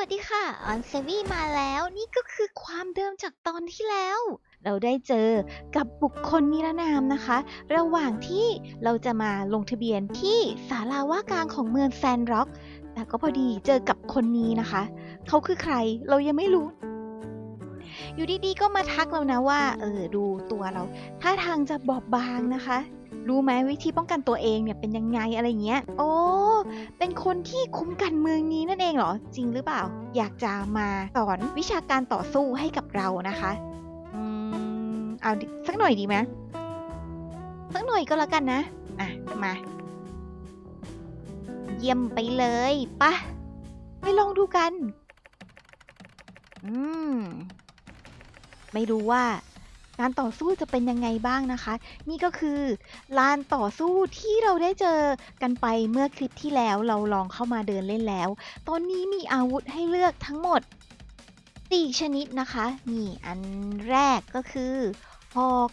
วัสดีค่ะ ออนเซวี่มาแล้วนี่ก็คือความเดิมจากตอนที่แล้ว เราได้เจอกับบุคคลนิรนามนะคะ ระหว่างที่เราจะมาลงทะเบียนที่ศาลาว่าการของเมืองแซนร็อก แต่ก็พอดีเจอกับคนนี้นะคะ เขาคือใครเรายังไม่รู้ อยู่ดีๆก็มาทักเรานะว่า เออดูตัวเราท่าทางจะบอบบางนะคะ รู้ไหมวิธีป้องกันตัวเองเนี่ยเป็นยังไงอะไรเงี้ย โอ้ เป็นคนที่คุ้มกันเมืองนี้นั่นเองเหรอ จริงหรือเปล่า อยากจะมาสอนวิชาการต่อสู้ให้กับเรานะคะอืมเอาสักหน่อยดีไหมสักหน่อยก็แล้วกันนะ อะ มา เยี่ยมไปเลยปะไปลองดูกัน อืม ไม่รู้ว่า การต่อสู้จะเป็นยังไงบ้างนะคะ นี่ก็คือลานต่อสู้ที่เราได้เจอกันไปเมื่อคลิปที่แล้วเราลองเข้ามาเดินเล่นแล้ว ตอนนี้มีอาวุธให้เลือกทั้งหมด4ชนิดนะคะนี่อันแรกก็คือหอก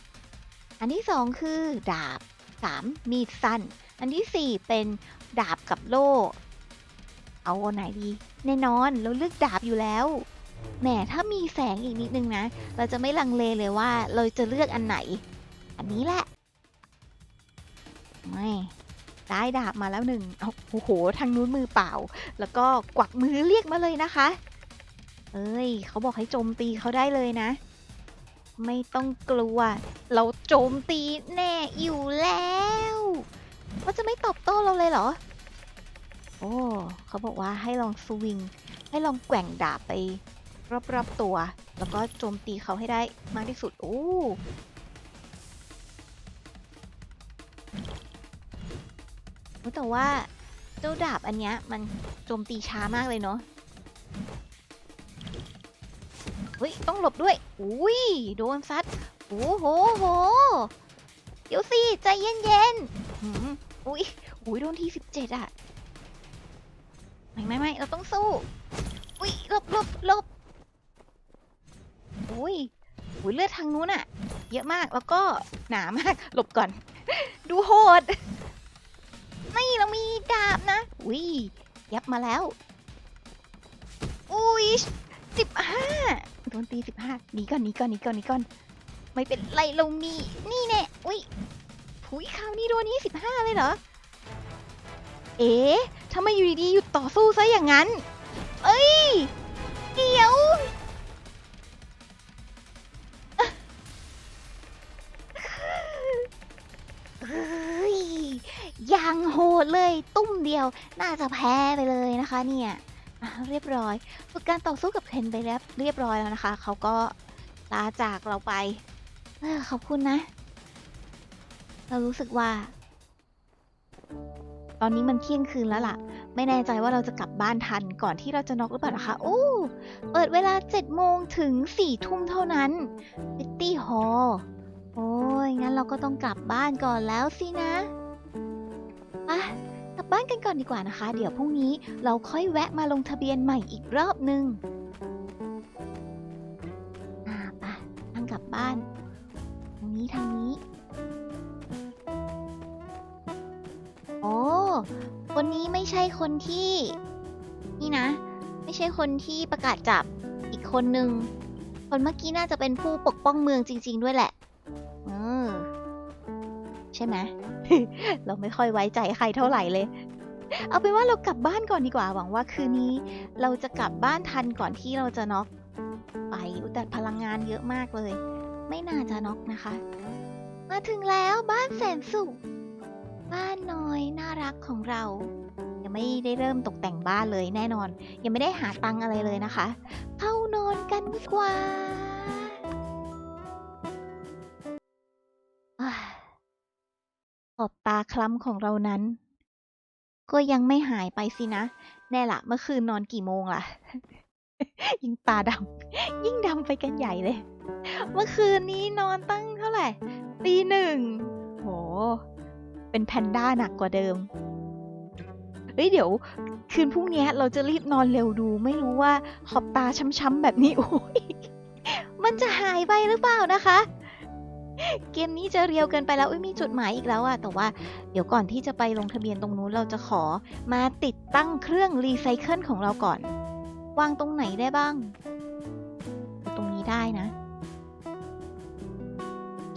อันที่2คือดาบ 3. มีดสั้น อันทีสี่4เป็นดาบกับโล่ เอาอันไหนดี แน่นอนเราเลือกดาบอยู่แล้ว แหมถ้ามีแสงอีกนิดนึงนะ เราจะไม่ลังเลเลยว่าเราจะเลือกอันไหน อันนี้แหละ ไม่ได้ดาบมาแล้วหนึ่งเอาโอ้โห ทางนู้นมือเปล่า แล้วก็กวักมือเรียกมาเลยนะคะ เอ้ย เขาบอกให้โจมตีเขาได้เลยนะ ไม่ต้องกลัว เราโจมตีแน่อยู่แล้วว่าจะไม่ตอบโต้เราเลยเหรอ โอ้ เขาบอกว่าให้ลองสวิง ให้ลองแกว่งดาบไป รอบๆตัว แล้วก็โจมตีเขาให้ได้มากที่สุดโอ้โอ้แต่ว่าเจ้าดาบอันเนี้ยมันโจมตีช้ามากเลยเนาะเฮ้ย ต้องหลบด้วย อุ้ย โดนซัด โอ้โหโห เดี๋ยวสิ ใจเย็นๆหืมอุ้ยอุ้ย โดนที่สิบเจ็ดอะไม่ไม่ไม่เราต้องสู้ อุ้ยหลบหลบหลบ อุ้ยอุ้ยเลือดทางนู้นอะเยอะมากแล้วก็หนามากหลบก่อน ดูโหดนี่เรามีดาบนะอุ้ยยับมาแล้ว อุ้ยสิบห้าโดนตีสิบห้าหนีก่อนหนีก่อนหนีก่อนหนีก่อน ไม่เป็นไรเรามีนี่แน่อุ้ยผุยคราวนี้โดนนี้สิบห้าเลยเหรอ เอ๊ะทำไมอยู่ดีๆหยุดต่อสู้ซะอย่างนั้น เอ้ย เดี๋ยว ตุ้มเดียวน่าจะแพ้ไปเลยนะคะเนี่ยเรียบร้อย ฝึกการต่อสู้กับเพนไปแล้วเรียบร้อยแล้วนะคะ เขาก็ลาจากเราไปเออขอบคุณนะ เรารู้สึกว่า ตอนนี้มันเที่ยงคืนแล้วล่ะ ไม่แน่ใจว่าเราจะกลับบ้านทันก่อนที่เราจะน็อกหรือเปล่านะคะ โอ้เปิดเวลา7โมงถึง4ทุ่มเท่านั้น City Hall โอ้ยงั้นเราก็ต้องกลับบ้านก่อนแล้วสินะไป กลับบ้านกันก่อนดีกว่านะคะ เดี๋ยวพรุ่งนี้เราค่อยแวะมาลงทะเบียนใหม่อีกรอบนึงอ่าไปทางกลับบ้านทางนี้ทางนี้ โอ้คนนี้ไม่ใช่คนที่ นี่นะ ไม่ใช่คนที่ประกาศจับอีกคนนึง คนเมื่อกี้น่าจะเป็นผู้ปกป้องเมืองจริง ๆ ด้วยแหละ ใช่ไหมเราไม่ค่อยไว้ใจใครเท่าไหร่เลย เอาเป็นว่าเรากลับบ้านก่อนดีกว่า หวังว่าคืนนี้ เราจะกลับบ้านทันก่อนที่เราจะน็อกไปอุ๊ยแต่พลังงานเยอะมากเลย ไม่น่าจะน็อกนะคะ มาถึงแล้วบ้านแสนสุข บ้านน้อยน่ารักของเรา ยังไม่ได้เริ่มตกแต่งบ้านเลยแน่นอน ยังไม่ได้หาตังค์อะไรเลยนะคะ เข้านอนกันดีกว่าอ่า ขอบตาคล้ำของเรานั้น ก็ยังไม่หายไปสินะ แน่ละเมื่อคืนนอนกี่โมงล่ะ ยิ่งตาดำยิ่งดำไปกันใหญ่เลย เมื่อคืนนี้นอนตั้งเท่าไหร่ตีหนึ่งโห เป็นแพนด้าหนักกว่าเดิมเฮ้ยเดี๋ยว คืนพรุ่งนี้เราจะรีบนอนเร็วดู ไม่รู้ว่าขอบตาช้ำๆแบบนี้โอ้ยมันจะหายไปหรือเปล่านะคะ เกมนี้จะเรียวเกินไปแล้วอุ้ยมีจุดหมายอีกแล้วอะแต่ว่าเดี๋ยวก่อนที่จะไปลงทะเบียนตรงนู้นเราจะขอมาติดตั้งเครื่องรีไซเคิลของเราก่อน วางตรงไหนได้บ้าง ตรงนี้ได้นะ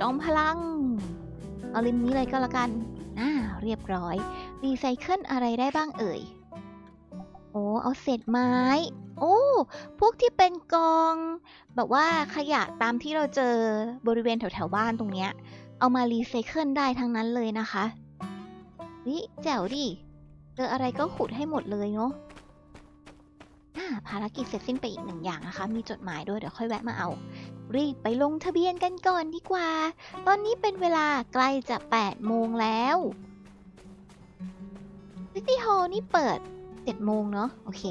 จอมพลัง เอาริมนี้เลยก็แล้วกันอ่าเรียบร้อย รีไซเคิลอะไรได้บ้างเอ่ย โอ้เอาเศษไม้ โอ้ พวกที่เป็นกอง แบบว่าขยะตามที่เราเจอบริเวณแถวๆบ้านตรงเนี้ย เอามารีไซเคิลได้ทั้งนั้นเลยนะคะวิแจ๋วดิ เจออะไรก็ขุดให้หมดเลยเนาะอ่าภารกิจเสร็จสิ้นไปอีกหนึ่งอย่างนะคะ มีจดหมายด้วยเดี๋ยวค่อยแวะมาเอา รีบไปลงทะเบียนกันก่อนดีกว่า ตอนนี้เป็นเวลาใกล้จะ 8 โมงแล้วซิตี้ฮอลนี่เปิด 7 โมงเนาะ โอเค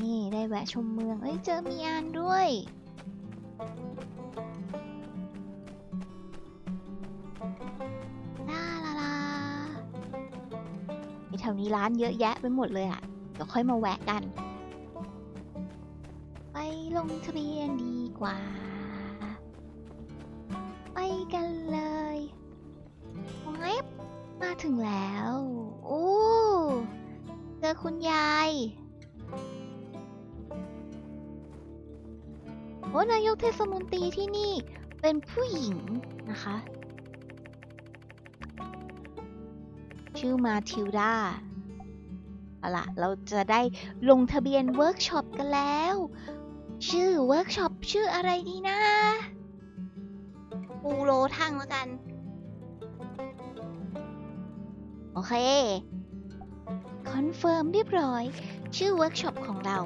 นี่ได้แวะชมเมือง เอ้ยเจอมีอานด้วย ลาลาลามีแถวนี้ร้านเยอะแยะไปหมดเลยอะเดี๋ยวค่อยมาแวะกัน ไปลงทะเบียนดีกว่า ไปกันเลยแวบมาถึงแล้ว โอ้ เจอคุณยาย โอ้นายกเทศมนตรีที่นี่เป็นผู้หญิงนะคะ ชื่อมาทิลดาเอาล่ะ เราจะได้ลงทะเบียนเวิร์กช็อปกันแล้ว ชื่อเวิร์กช็อปชื่ออะไรดีนะปูโรทั้งแล้วกัน โอเค คอนเฟิร์มเรียบร้อย ชื่อเวิร์กช็อปของเรา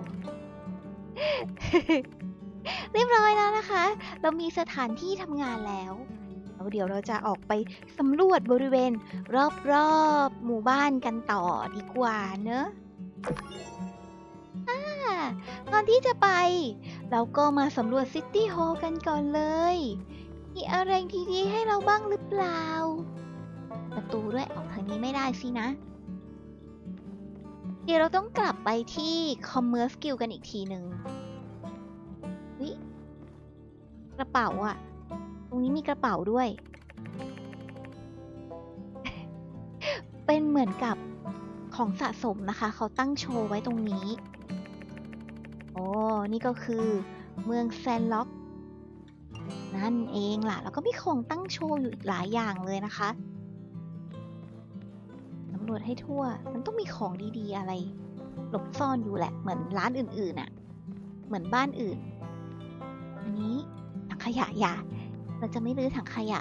เรียบร้อยแล้วนะคะ เรามีสถานที่ทำงานแล้วเดี๋ยวเราจะออกไปสำรวจบริเวณ รอบๆหมู่บ้านกันต่อดีกว่าเนอะอ่าตอนที่จะไป เราก็มาสำรวจซิตี้โฮลกันก่อนเลย มีอะไรดีๆให้เราบ้างหรือเปล่า ประตูด้วยออกทางนี้ไม่ได้สินะ เดี๋ยวเราต้องกลับไปที่ Commerce Guild กันอีกทีหนึ่ง กระเป๋าอะตรงนี้มีกระเป๋าด้วย เป็นเหมือนกับของสะสมนะคะ เขาตั้งโชว์ไว้ตรงนี้ โอ้ นี่ก็คือเมืองแซนล็อก นั่นเองล่ะ แล้วก็มีของตั้งโชว์อยู่อีกหลายอย่างเลยนะคะสำรวจให้ทั่ว มันต้องมีของดีๆอะไร หลบซ่อนอยู่แหละ เหมือนร้านอื่นๆน่ะเหมือนบ้านอื่น ขยะอย่าเราจะไม่รื้อถังขยะ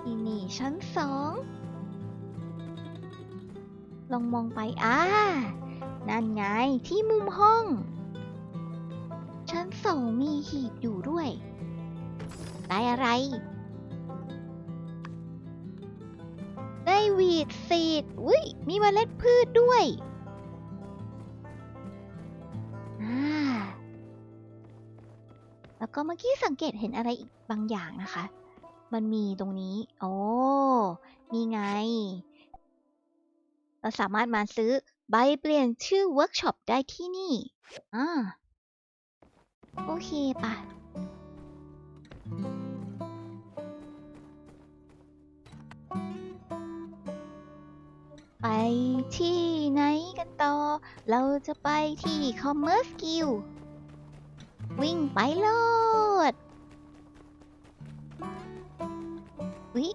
ที่นี่ชั้นสองลองมองไปอ่านั่นไงที่มุมห้อง ชั้นสองมีหีบอยู่ด้วย ได้อะไร ได้วีดซีดอุ้ยมีเมล็ดพืชด้วย แล้วก็เมื่อกี้สังเกตเห็นอะไรอีกบางอย่างนะคะ มันมีตรงนี้ โอ้นี่ไง เราสามารถมาซื้อใบเปลี่ยนชื่อเวิร์กช็อปได้ที่นี่อ่าโอเคปะไปที่ไหนกันต่อ เราจะไปที่ Commerce Guild วิ่งไปโลดวิ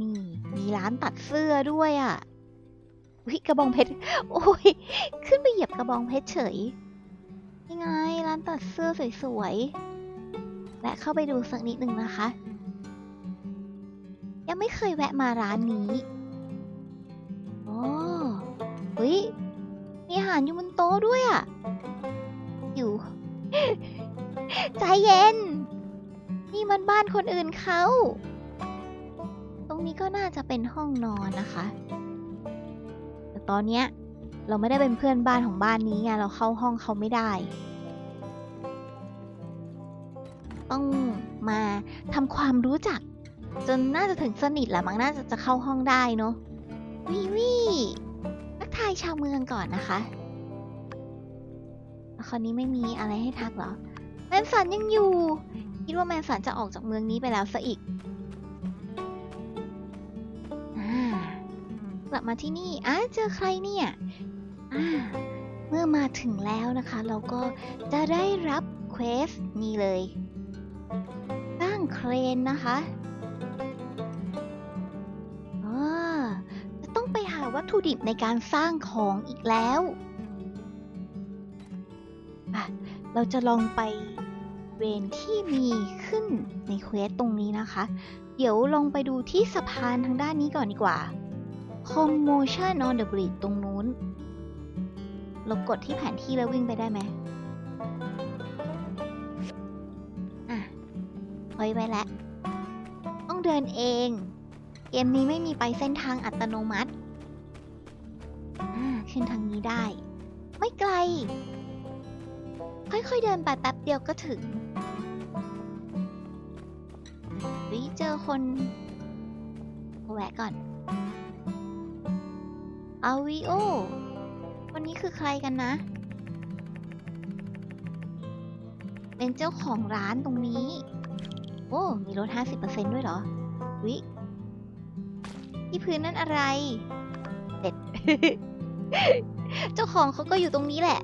นี่มีร้านตัดเสื้อด้วยอะ่ะวิกระบองเพชร โอ้ย ขึ้นไปเหยียบกระบองเพชรเฉย ยังไง ร้านตัดเสื้อสวยๆ และเข้าไปดูสักนิดหนึ่งนะคะ ยังไม่เคยแวะมาร้านนี้โอ้วิมีอาหารอยู่บนโต๊ะด้วยอะ่ะ อยู่ ใจเย็น นี่มันบ้านคนอื่นเขา ตรงนี้ก็น่าจะเป็นห้องนอนนะคะ แต่ตอนเนี้ยเราไม่ได้เป็นเพื่อนบ้านของบ้านนี้ไง เราเข้าห้องเขาไม่ได้ ต้องมาทำความรู้จัก จนน่าจะถึงสนิทแหละมั้งน่าจะจะเข้าห้องได้เนอะวิวิทักทายชาวเมืองก่อนนะคะคราวนี้ไม่มีอะไรให้ทักเหรอ แมนสันยังอยู่ คิดว่าแมนสันจะออกจากเมืองนี้ไปแล้วซะอีกอกลับมาที่นี่อ้าเจอใครเนี่ยอ่าเมื่อมาถึงแล้วนะคะ เราก็จะได้รับเควสนี่เลยสร้างเครนนะคะจะต้องไปหาวัตถุดิบในการสร้างของอีกแล้ว เราจะลองไป เวนที่มีขึ้นในเควสตรงนี้นะคะ เดี๋ยวลองไปดูที่สะพานทางด้านนี้ก่อนดีกว่า Commotion on the bridge ตรงนู้น เรากดที่แผนที่แล้ววิ่งไปได้ไหมอะเฮ้ยไปแล้วต้องเดินเอง เกมนี้ไม่มีไปเส้นทางอัตโนมัติขึ้นทางนี้ได้ ไม่ไกล ค่อยๆเดินไปแป๊บเดียวก็ถึง เจอคนแวะก่อน อาวิโอคนนี้คือใครกันนะ เป็นเจ้าของร้านตรงนี้ โอ้ มีลด50%ด้วยเหรอ วิ ที่พื้นนั่นอะไร เด็ด เจ้าของเขาก็อยู่ตรงนี้แหละ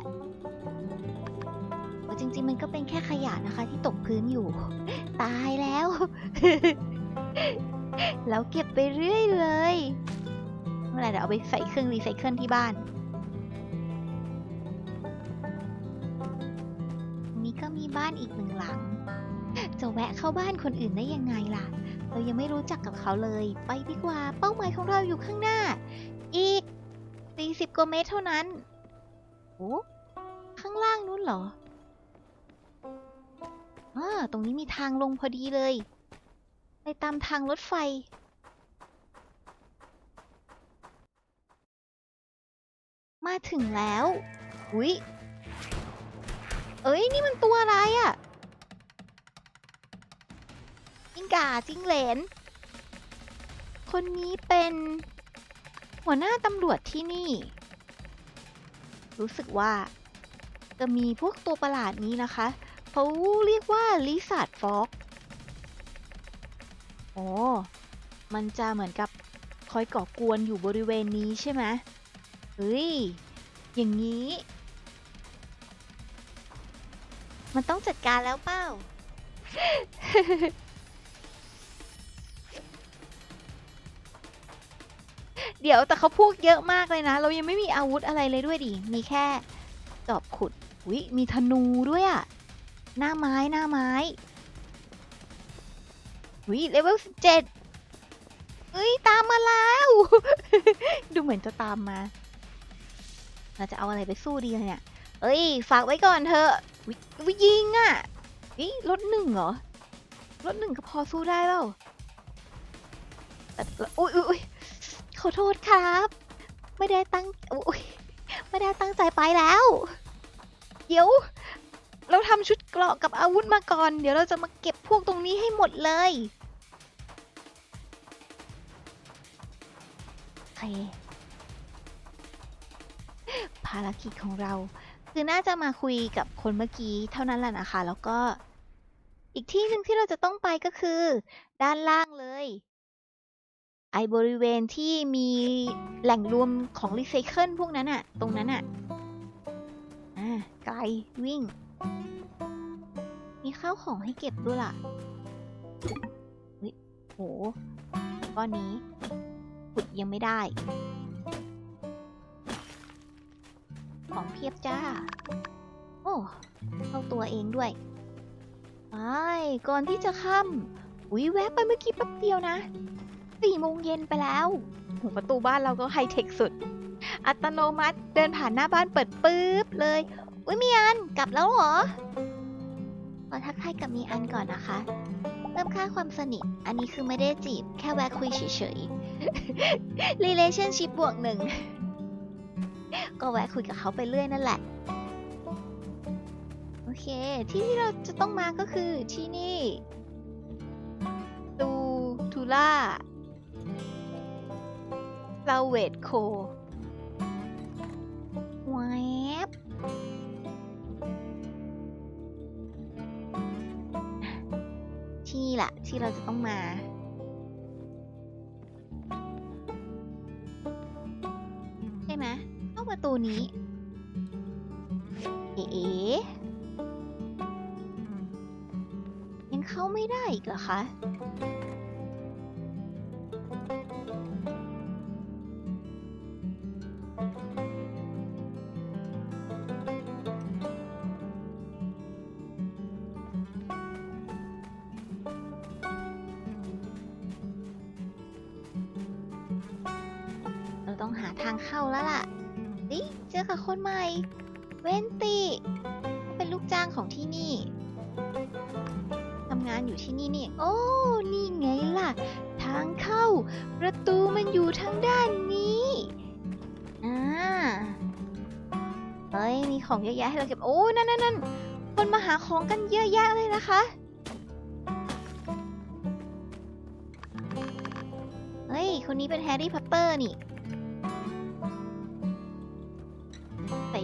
จริงๆ มันก็เป็นแค่ขยะนะคะที่ตกพื้นอยู่ ตายแล้ว แล้วเก็บไปเรื่อยเลยเมื่อไหรเดี๋ยวเอาไปใส่เครื่องรีไซเคิลที่บ้านตรงนี้ก็มีบ้านอีกหนึ่งหลัง จะแวะเข้าบ้านคนอื่นได้ยังไงล่ะ เรายังไม่รู้จักกับเขาเลย ไปดีกว่า เป้าหมายของเราอยู่ข้างหน้า อีก40กว่าเมตรเท่านั้น โอ้ข้างล่างนู้นเหรออ่าตรงนี้มีทางลงพอดีเลย ตามทางรถไฟมาถึงแล้วอุ๊ยเอ้ย นี่มันตัวอะไรอะ่ะจิ้งก่าจิ้งเหลน คนนี้เป็นหัวหน้าตำรวจที่นี่ รู้สึกว่า จะมีพวกตัวประหลาดนี้นะคะ เขาเรียกว่าลิซาร์ดฟอก โอ้มันจะเหมือนกับคอยก่อกวนอยู่บริเวณนี้ใช่ไหมเฮ้ย อย่างนี้ มันต้องจัดการแล้วเปล่า เดี๋ยวแต่เขาพูดเยอะมากเลยนะ เรายังไม่มีอาวุธอะไรเลยด้วยดิ มีแค่จอบขุดวิมีธนูด้วยอะหน้าไม้หน้าไม้ วิเลเวลสิบเจ็ดเอ้ย ตามมาแล้ว ดูเหมือนจะตามมา เราจะเอาอะไรไปสู้ดีเนี่ย เอ้ย ฝากไว้ก่อนเถอะวิวยิงอะวิรถหนึ่งเหรอ รถหนึ่งก็พอสู้ได้เปล่าแต่อุ้ยอุ้ยขอโทษครับ ไม่ได้ตั้งอุ้ยไม่ได้ตั้งใจไปแล้ว เดี๋ยว เราทำชุดเกราะกับอาวุธมาก่อน เดี๋ยวเราจะมาเก็บพวกตรงนี้ให้หมดเลยโอเคภารกิจของเรา คือน่าจะมาคุยกับคนเมื่อกี้เท่านั้นแหละนะคะ แล้วก็อีกที่หนึ่งที่เราจะต้องไปก็คือ ด้านล่างเลย ไอบริเวณที่มีแหล่งรวมของรีไซเคิลพวกนั้นอะตรงนั้นอะอ่าไกลวิ่ง มีข้าวของให้เก็บด้วยล่ะเฮ้ยโหก้อนนี้ขุดยังไม่ได้ ของเพียบจ้า โอ้เข้าตัวเองด้วยไปก่อนที่จะค่ำอุ้ยแวะไปเมื่อกี้แป๊บเดียวนะสี่โมงเย็นไปแล้วหประตูบ้านเราก็ไฮเทคสุด อัตโนมัติเดินผ่านหน้าบ้านเปิดปุ๊บเลย อุ้ยมีอันกลับแล้วเหรอขอทักทายกับมีอันก่อนนะคะเพิ่มค่าความสนิท อันนี้คือไม่ได้จีบ แค่แวะคุยเฉยๆ relationship บวกหนึ่ง ก็แวะคุยกับเขาไปเรื่อยนั่นแหละ โอเค ที่ที่เราจะต้องมาก็คือที่นี่ตูทูล่าลาเวดโค แหละที่เราจะต้องมา ใช่ไหมเข้าประตูนี้ เอ๋ยังเข้าไม่ได้อีกเหรอคะ ต้องหาทางเข้าแล้วล่ะดิเจอกับคนใหม่ เวนติเป็นลูกจ้างของที่นี่ทำงานอยู่ที่นี่นี่ โอ้ นี่ไงล่ะ ทางเข้า ประตูมันอยู่ทางด้านนี้อ่าเฮ้ย มีของเยอะแยะให้เราเก็บ โอ้ นั่นนั่นนั่นคนมาหาของกันเยอะแยะเลยนะคะ เฮ้ย คนนี้เป็นแฮร์รี่พอตเตอร์นี่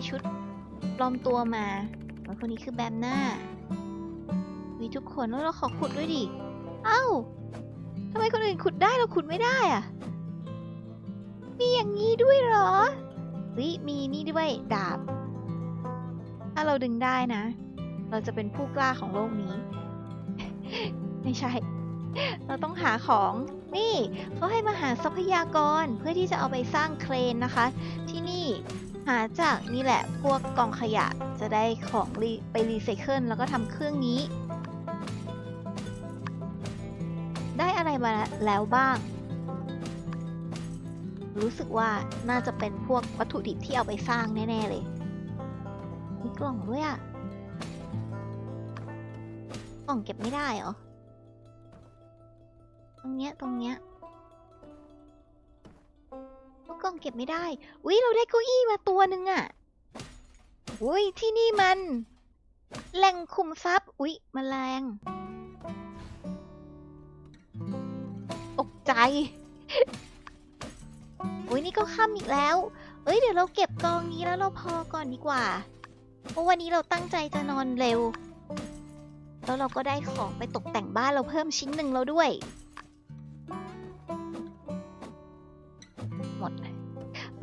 ชุดปลอมตัวมาแล้วคนนี้คือแบมหน้ามีทุกคนแล้วเราขอขุดด้วยดิ เอ้าทำไมคนอื่นขุดได้เราขุดไม่ได้อะมีอย่างนี้ด้วยเหรอ วิมีนี่ด้วยดาบ ถ้าเราดึงได้นะ เราจะเป็นผู้กล้าของโลกนี้ ไม่ใช่ เราต้องหาของ นี่เขาให้มาหาทรัพยากรเพื่อที่จะเอาไปสร้างเครนนะคะ ที่นี่ หาจากนี่แหละพวกกองขยะจะได้ของไปรีไซเคิลแล้วก็ทำเครื่องนี้ ได้อะไรมาแล้วบ้าง รู้สึกว่าน่าจะเป็นพวกวัตถุดิบที่เอาไปสร้างแน่ ๆ เลย มีกล่องด้วยอะกล่องเก็บไม่ได้เหรอ ตรงเนี้ย ตรงเนี้ย กล่องเก็บไม่ได้ อุ้ยเราได้เก้าอี้มาตัวหนึ่งอะอุ้ยที่นี่มันแหล่งคุมทรัพย์ อุ้ยมแมลงตกใจ อุ้ยนี่ก็ค่ำอีกแล้ว เอ้ยเดี๋ยวเราเก็บกองนี้แล้วเราพอก่อนดีกว่า เพราะวันนี้เราตั้งใจจะนอนเร็ว แล้วเราก็ได้ของไปตกแต่งบ้านเราเพิ่มชิ้นหนึ่งแล้วด้วย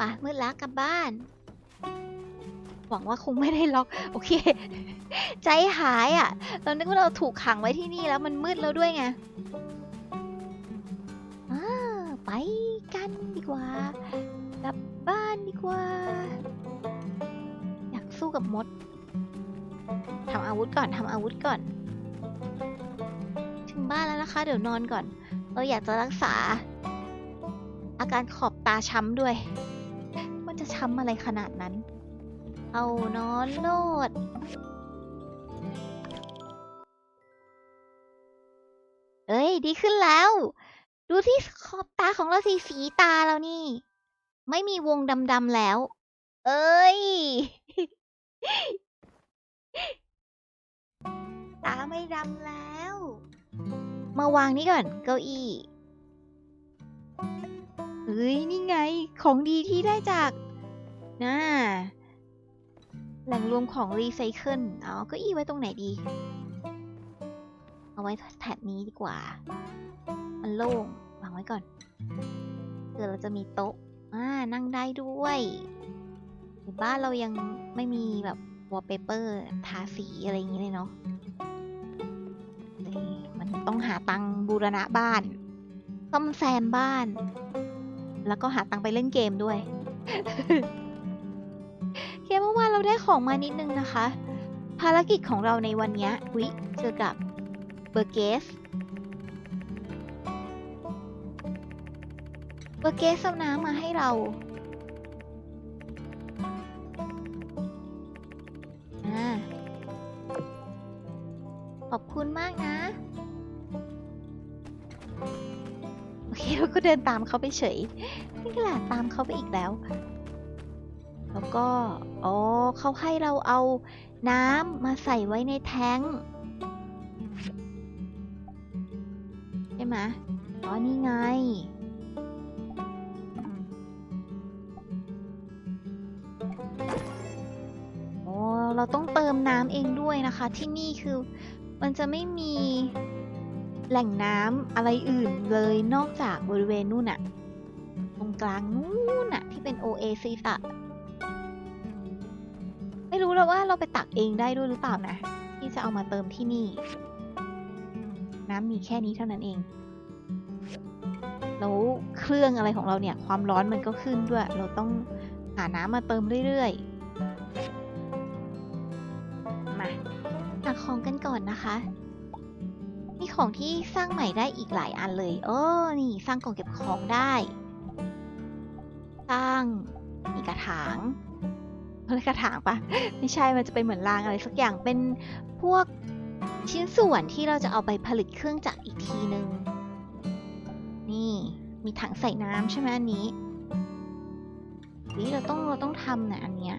ปะมืดแล้วกลับบ้าน หวังว่าคงไม่ได้ล็อก โอเค ใจหายอะ่ะ เรานึกว่าเราถูกขังไว้ที่นี่แล้วมันมืดแล้วด้วยไงอ่าไปกันดีกว่า กลับบ้านดีกว่า อยากสู้กับมดทำอาวุธก่อนทำอาวุธก่อน ถึงบ้านแล้วนะคะ เดี๋ยวนอนก่อน เราอยากจะรักษา อาการขอบตาช้ำด้วย จะช้ำอะไรขนาดนั้น เอานอนโลดเอ้ย ดีขึ้นแล้ว ดูที่ขอบตาของเราสีสีตาเรานี่ ไม่มีวงดำๆแล้ว เอ้ย ตาไม่ดำแล้ว มาวางนี่ก่อน เก้าอี้เฮ้ย นี่ไง ของดีที่ได้จาก น่าแหล่งรวมของรีไซเคิลเอาก็อี้ไว้ตรงไหนดี เอาไว้แถบนี้ดีกว่า มันโล่งวางไว้ก่อนเดี๋ยวเราจะมีโต๊ะอ่านั่งได้ด้วยบ้านเรายังไม่มีแบบวอลเปเปอร์ทาสีอะไรอย่างนี้เลยเนาะมันต้องหาตังบูรณะบ้านซ่อมแซมบ้าน แล้วก็หาตังไปเล่นเกมด้วย เราได้ของมานิดนึงนะคะ ภารกิจของเราในวันนี้วิเจอกับเบอร์เกสเบอร์เกสเอาน้ำมาให้เราอขอบคุณมากนะ โอเคเราก็เดินตามเขาไปเฉยนี่ก็แหละตามเขาไปอีกแล้ว ก็อ๋อเขาให้เราเอาน้ำมาใส่ไว้ในแท้งใช่ไหมอ๋อนี่ไง โอ้เราต้องเติมน้ำเองด้วยนะคะ ที่นี่คือมันจะไม่มีแหล่งน้ำอะไรอื่นเลยนอกจากบริเวณนู่นอะตรงกลางนู่นอะที่เป็นโอเอซิสอะ ไม่รู้แล้วว่าเราไปตักเองได้ด้วยหรือเปล่านะ ที่จะเอามาเติมที่นี่ น้ำมีแค่นี้เท่านั้นเอง แล้วเครื่องอะไรของเราเนี่ย ความร้อนมันก็ขึ้นด้วย เราต้องหาน้ำมาเติมเรื่อยๆ มาหาของกันก่อนนะคะมีของที่สร้างใหม่ได้อีกหลายอันเลยเออนี่สร้างกล่องเก็บของได้ สร้างมีกระถาง กระถางปะไม่ใช่มันจะเป็นเหมือนรางอะไรสักอย่างเป็นพวกชิ้นส่วนที่เราจะเอาไปผลิตเครื่องจักรอีกทีนึง นี่มีถังใส่น้ำใช่ไหมอันนี้นี่เราต้องเราต้องทำนะอันเนี้ย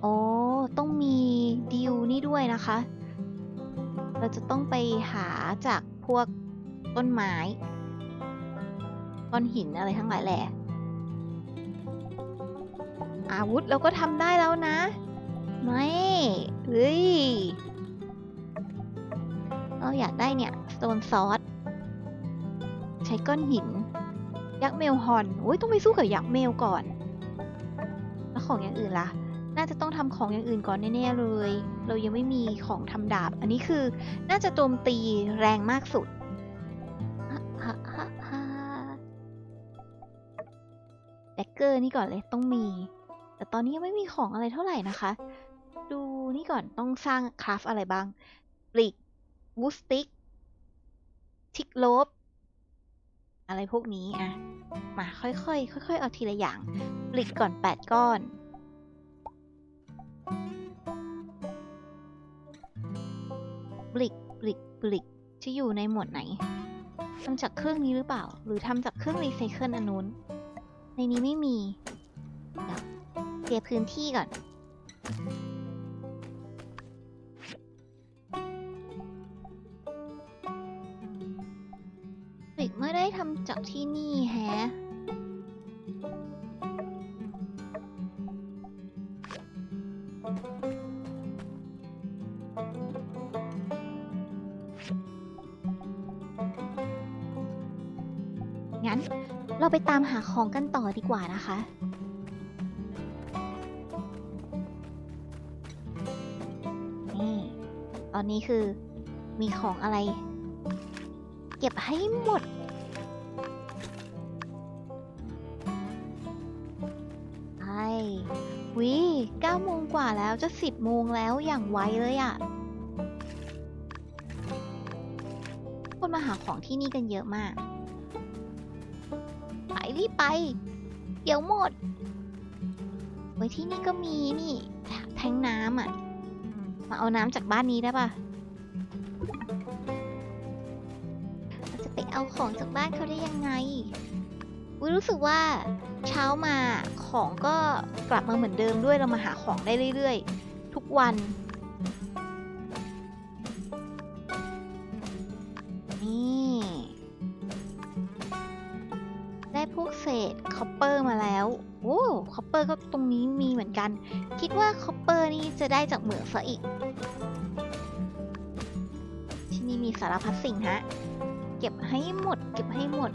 โอ้ต้องมีดิวนี่ด้วยนะคะ เราจะต้องไปหาจากพวกต้นไม้ก้อนหินอะไรทั้งหลายแหละ อาวุธเราก็ทำได้แล้วนะ ไม่เฮ้ยเราอยากได้เนี่ย stone sword ใช้ก้อนหิน ยักษ์เมลฮอนโอ้ยต้องไปสู้กับยักษ์เมลก่อน แล้วของอย่างอื่นล่ะ น่าจะต้องทำของอย่างอื่นก่อนแน่ๆเลย เรายังไม่มีของทำดาบ อันนี้คือน่าจะโจมตีแรงมากสุดแดกเกอร์นี่ก่อนเลยต้องมี แต่ตอนนี้ยังไม่มีของอะไรเท่าไหร่นะคะ ดูนี่ก่อนต้องสร้างคราฟอะไรบ้างบลิกวูสติกทิกโลบอะไรพวกนี้อะมาค่อยๆค่อยๆเอาทีละอย่างบลิกก่อน 8 ก้อนบลิกบลิกบลิกจะอยู่ในหมวดไหนทำจากเครื่องนี้หรือเปล่า หรือทำจากเครื่องรีไซเคิลอันนู้น ในนี้ไม่มีเดี๋ยว เคลียร์พื้นที่ก่อนบลิกไม่ได้ทำจากที่นี่แฮะงั้นเราไปตามหาของกันต่อดีกว่านะคะ นนี้คือ มีของอะไร เก็บให้หมดใช่วิเก้าโมงกว่าแล้วจะสิบโมงแล้วอย่างไวเลยอะ่ะ คนมาหาของที่นี่กันเยอะมาก ไปรีบไป เดี๋ยวหมดไว้ที่นี่ก็มีนี่ แทงน้ำอะ มาเอาน้ำจากบ้านนี้ได้ปะเราจะไปเอาของจากบ้านเขาได้ยังไงอุ้ยรู้สึกว่าเช้ามาของก็กลับมาเหมือนเดิมด้วยเรามาหาของได้เรื่อย ๆ ทุกวัน แล้วโอ้คอปเปอร์ก็ตรงนี้มีเหมือนกัน คิดว่าคอปเปอร์นี่จะได้จากเหมืองซะอีก ที่นี่มีสารพัดสิ่งฮะ เก็บให้หมด เก็บให้หมด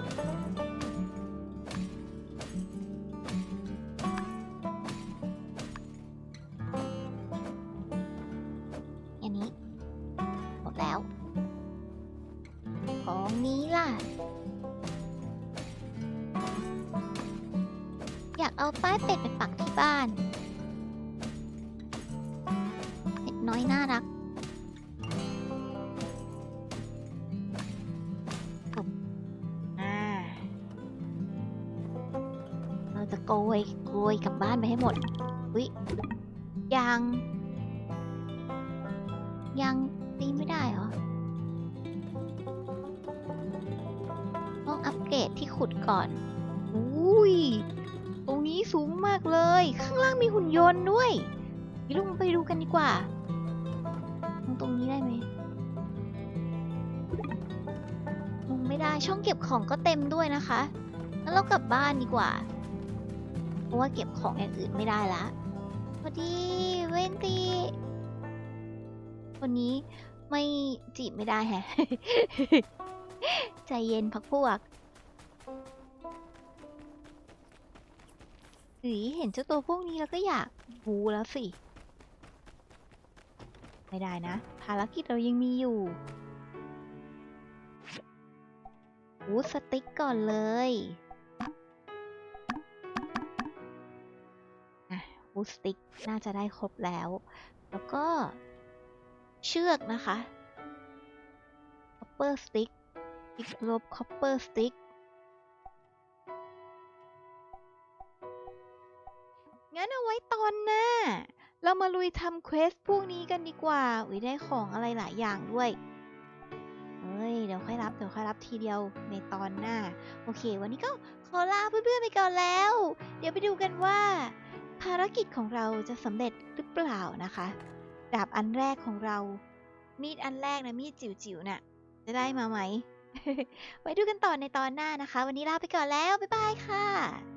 เกรดที่ขุดก่อน อุ้ย ตรงนี้สูงมากเลย ข้างล่างมีหุ่นยนต์ด้วยพี่ลุงไปดูกันดีกว่าลงตรงนี้ได้ไหมลงไม่ได้ ช่องเก็บของก็เต็มด้วยนะคะงั้นเรากลับบ้านดีกว่า เพราะว่าเก็บของอย่างอื่นไม่ได้ละพอดีเวนตีคนนี้ไม่จีบไม่ได้แฮะ ใจเย็นพักพวก หรือเห็นเจ้าตัวพวกนี้แล้วก็อยากบูแล้วสิ ไม่ได้นะ ภารกิจเรายังมีอยู่วูสติ๊กก่อนเลยอะวูสติ๊กน่าจะได้ครบแล้ว แล้วก็เชือกนะคะคอปเปอร์สติ๊กอีกลบคอ มาลุยทำเควสพวกนี้กันดีกว่าอุ้ยได้ของอะไรหลายอย่างด้วยเฮ้ยเดี๋ยวค่อยรับเดี๋ยวค่อยรับทีเดียวในตอนหน้า โอเค วันนี้ก็ขอลาเพื่อนๆไปก่อนแล้ว เดี๋ยวไปดูกันว่า ภารกิจของเราจะสำเร็จหรือเปล่านะคะ ดาบอันแรกของเรา มีดอันแรกนะมีดจิ๋วๆน่ะ จะได้มาไหม ไว้ดูกันต่อในตอนหน้านะคะ วันนี้ลาไปก่อนแล้ว บ๊ายบายค่ะ